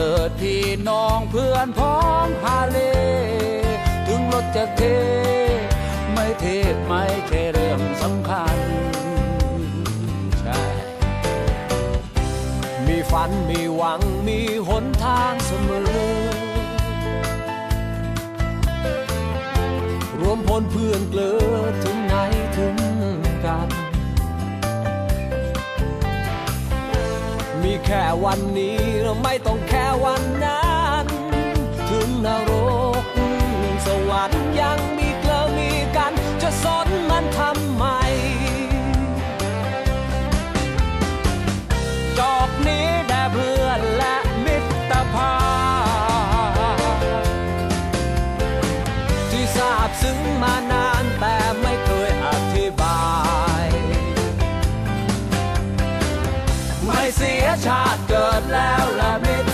ถิดพี่น้องเพื่อนพ้องฮาเล ถึงรถจะเท ไม่เทไม่แค่เรื่องสำคัญ ใช่ มีฝันมีหวังมีหนทางเสมอ รวมพลเพื่อนเกลือถึงไหนถึงกัน มีแค่วันนี้ ไม่ต้องแค่วันนั้น ไม่เสียชาติเกิดแล้วและมิ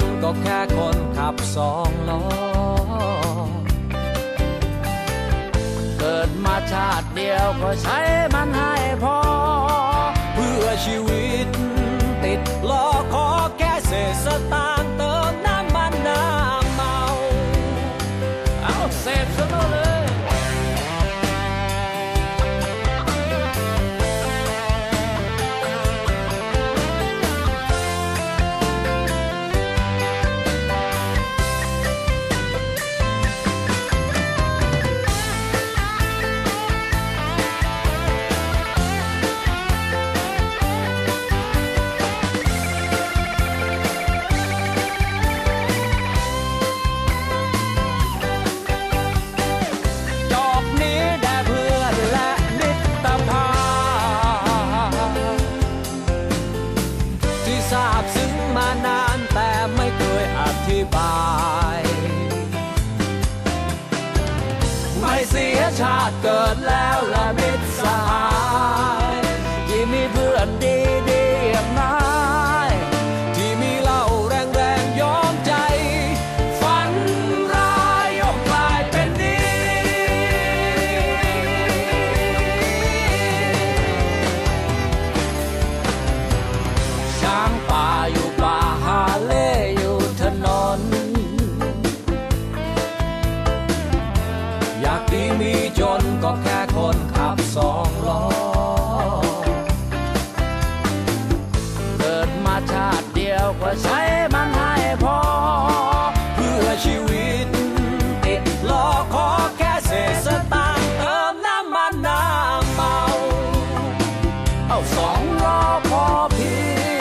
นก็แค่คนขับสองล้อ เกิดมาชาติเดียวก็ใช้มันให้ บซึ้งมานานแต่ไม่เคยอธิบาย ไม่เสียชาติเกิดแล้วและ Paw Paw